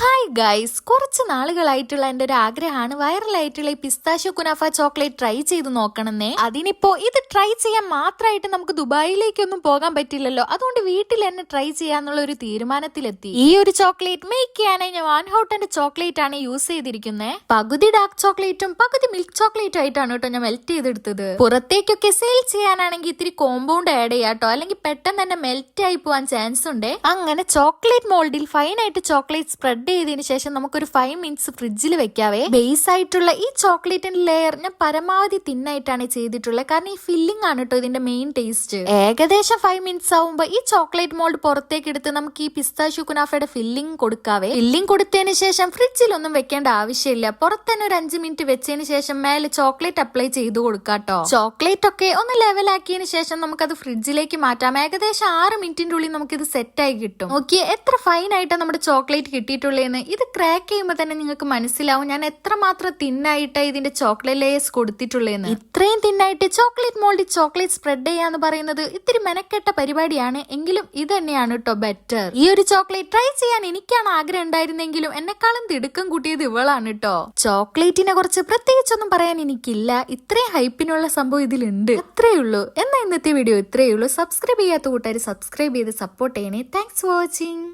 は hi guys കുറച്ച് നാളുകളായിട്ടുള്ള എന്റെ ഒരു ആഗ്രഹമാണ് വൈറലായിട്ടുള്ള ഈ പിസ്താശോ കുനാഫ ചോക്ലേറ്റ് ട്രൈ ചെയ്ത് നോക്കണമെന്നേ. അതിനിപ്പോ ഇത് ട്രൈ ചെയ്യാൻ മാത്രമായിട്ട് നമുക്ക് ദുബായിലേക്കൊന്നും പോകാൻ പറ്റില്ലല്ലോ. അതുകൊണ്ട് വീട്ടിൽ തന്നെ ട്രൈ ചെയ്യാന്നുള്ള ഒരു തീരുമാനത്തിലെത്തി. ഈ ഒരു ചോക്ലേറ്റ് മേക്ക് ചെയ്യാനായി ഞാൻ വാൻ ഹോട്ടന്റെ ചോക്ലേറ്റ് ആണ് യൂസ് ചെയ്തിരിക്കുന്നത് പകുതി ഡാർക്ക് ചോക്ലേറ്റും പകുതി മിൽക്ക് ചോക്ലേറ്റും ആയിട്ടാണ് കേട്ടോ ഞാൻ മെൽറ്റ് ചെയ്തെടുത്തത്. പുറത്തേക്കൊക്കെ സെയിൽ ചെയ്യാനാണെങ്കിൽ ഇത്തിരി കോമ്പൗണ്ട് ആഡ് ചെയ്യാട്ടോ അല്ലെങ്കിൽ പെട്ടെന്ന് തന്നെ മെൽറ്റ് ആയി പോവാൻ ചാൻസ് ഉണ്ട്. അങ്ങനെ ചോക്ലേറ്റ് മോൾഡിൽ ഫൈൻ ആയിട്ട് ചോക്ലേറ്റ് സ്പ്രെഡ് ചെയ്തതിനു ശേഷം നമുക്കൊരു ഫൈവ് മിനിറ്റ്സ് ഫ്രിഡ്ജിൽ വെക്കാവേ. ബേസ് ആയിട്ടുള്ള ഈ ചോക്ലേറ്റിന്റെ ലെയർ ഞാൻ പരമാവധി തിന്നായിട്ടാണ് ചെയ്തിട്ടുള്ളത്. കാരണം ഈ ഫില്ലിംഗ് ആണ് കേട്ടോ ഇതിന്റെ മെയിൻ ടേസ്റ്റ് ഏകദേശം ഫൈവ് മിനിറ്റ്സ് ആവുമ്പോൾ ഈ ചോക്ലേറ്റ് മോൾഡ് പുറത്തേക്ക് എടുത്ത് നമുക്ക് ഈ പിസ്ത കുനാഫയുടെ ഫില്ലിംഗ് കൊടുക്കാവേ. ഫില്ലിംഗ് കൊടുത്തതിന് ശേഷം ഫ്രിഡ്ജിൽ ഒന്നും വെക്കേണ്ട ആവശ്യമില്ല. പുറത്തന്നെ ഒരു അഞ്ച് മിനിറ്റ് വെച്ചതിന് ശേഷം മേലെ ചോക്ലേറ്റ് അപ്ലൈ ചെയ്ത് കൊടുക്കാട്ടോ ചോക്ലേറ്റ് ഒക്കെ ഒന്ന് ലെവലാക്കിയതിന് ശേഷം നമുക്കത് ഫ്രിഡ്ജിലേക്ക് മാറ്റാം. ഏകദേശം ആറ് മിനിറ്റിന്റെ ഉള്ളിൽ ഇത് സെറ്റ് ആയി കിട്ടും. നോക്കിയേ എത്ര ഫൈൻ ആയിട്ടാണ് നമ്മുടെ ചോക്ലേറ്റ് കിട്ടിയിട്ടുള്ളതെന്ന് ഇത് ക്രാക്ക് ചെയ്യുമ്പോൾ തന്നെ നിങ്ങൾക്ക് മനസ്സിലാവും ഞാൻ എത്രമാത്രം തിന്നായിട്ട് ഇതിന്റെ ചോക്ലേറ്റ് ലേയേഴ്സ് കൊടുത്തിട്ടുള്ളതെന്ന് ഇത്രയും തിന്നായിട്ട് ചോക്ലേറ്റ് മോൾഡ് ചോക്ലേറ്റ് സ്പ്രെഡ് ചെയ്യാന്ന് പറയുന്നത് ഇത്തിരി മെനക്കെട്ട പരിപാടിയാണ്. എങ്കിലും ഇത് തന്നെയാണ് കേട്ടോ ബെറ്റർ ഈ ഒരു ചോക്ലേറ്റ് ട്രൈ ചെയ്യാൻ എനിക്കാണ് ആഗ്രഹം ഉണ്ടായിരുന്നെങ്കിലും എന്നെക്കാളും തിടുക്കം കൂട്ടിയത് ഇവളാണ് കേട്ടോ ചോക്ലേറ്റിനെ കുറിച്ച് പ്രത്യേകിച്ചൊന്നും പറയാൻ എനിക്കില്ല. ഇത്രയും ഹൈപ്പിനുള്ള സംഭവം ഇതിലുണ്ട്. അത്രേ ഉള്ളൂ. എന്നാ ഇന്നത്തെ വീഡിയോ ഇത്രയേ ഉള്ളൂ. സബ്സ്ക്രൈബ് ചെയ്യാത്ത കൂട്ടുകാർ സബ്സ്ക്രൈബ് ചെയ്ത് സപ്പോർട്ട് ചെയ്യണേ. Thanks for watching